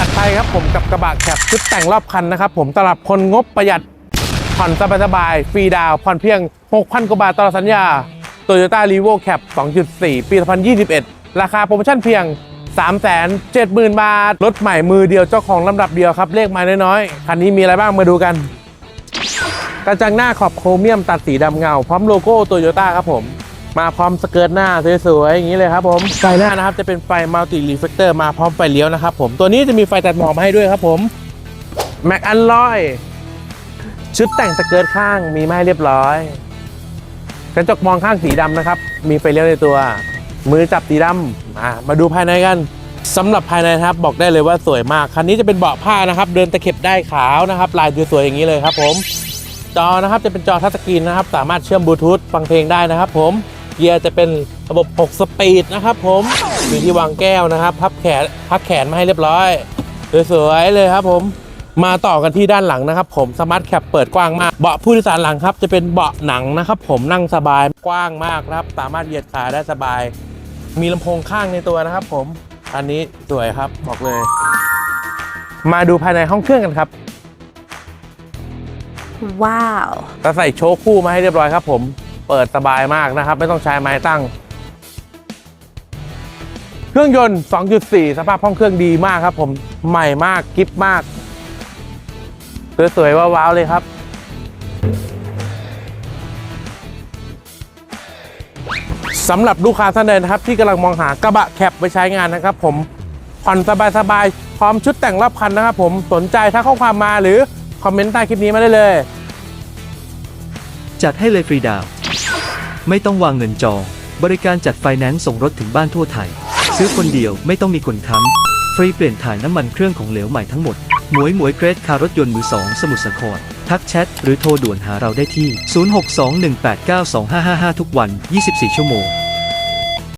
จัดไปครับผมกับกระบะแคปชุดแต่งรอบคันนะครับผมสำหรับคนงบประหยัดผ่อนสบายๆฟรีดาวผ่อนเพียง 6,000 กว่าบาทตลอดสัญญา Toyota r e v o Cap 2.4 ปี 2021 ราคาโปรโมชั่นเพียง 370,000 บาท รถใหม่มือเดียวเจ้าของลำดับเดียวครับ เลขมาน้อยๆ คันนี้มีอะไรบ้างมาดูกัน กระจังหน้าขอบโครเมียมตัดสีดำเงา พร้อมโลโก้โตโยต้าครับผม มาพร้อมสเกิร์ตหน้าสวยๆอย่างนี้เลยครับผมไฟหน้านะครับจะเป็นไฟมัลติรีเฟกเตอร์มาพร้อมไฟเลี้ยวนะครับผมตัวนี้จะมีไฟตัดหมอกมาให้ด้วยครับผมแม็กอันลอยชุดแต่งสเกิร์ตข้างมีมาเรียบร้อยกระจกมองข้างสีดำนะครับ มีไฟเลี้ยวในตัว มือจับสีดำอะมาดูภายในกันสำหรับภายในครับบอกได้เลยว่าสวยมาก คันนี้จะเป็นเบาะผ้านะครับ เดินตะเข็บได้ขาวนะครับ ลายสวยๆอย่างนี้เลยครับผม จอนะครับจะเป็นจอทัชสกรีนนะครับ สามารถเชื่อมบลูทูธฟังเพลงได้นะครับผม เกียร์จะเป็นระบบ 6 สปีดนะครับผมมีที่วางแก้วนะครับ พับแขนพับแขนมาให้เรียบร้อย สวยๆเลยครับผมมาต่อกันที่ด้านหลังนะครับ ผมสมาร์ทแคปเปิดกว้างมากเบาะผู้โดยสารหลังครับ จะเป็นเบาะหนังนะครับ ผมนั่งสบายกว้างมากนะครับ สามารถเหยียดขาได้สบาย มีลำโพงข้างในตัวนะครับ ผมอันนี้สวยครับบอกเลย มาดูภายในห้องเครื่องกันครับ ว้าวก็ใส่โชคคู่มาให้เรียบร้อยครับ ผม เปิดสบายมากนะครับ ไม่ต้องใช้ไม้ตั้ง เครื่องยนต์ 2.4 สภาพห้องเครื่องดีมากครับ ผมใหม่มากกิฟมากสวยๆว้าวๆเลยครับสำหรับลูกค้าท่านใดนะครับ ที่กำลังมองหากระบะแคปไปใช้งานนะครับ ผมผ่อนสบายๆพร้อมชุดแต่งรอบคันนะครับ ผมสนใจถ้าข้อความมาหรือคอมเมนต์ใต้คลิปนี้มาได้เลย จัดให้เลยฟรีดาว ไม่ต้องวางเงินจอง บริการจัดไฟแนนซ์ส่งรถถึงบ้านทั่วไทย ซื้อคนเดียวไม่ต้องมีคนค้ำ ฟรีเปลี่ยนถ่ายน้ำมันเครื่องของเหลวใหม่ทั้งหมด หมวยหมวยเกรดคารถยนต์มือสองสมุทรสาคร ทักแชทหรือโทรด่วนหาเราได้ที่ 0621892555 ทุกวัน 24 ชั่วโมง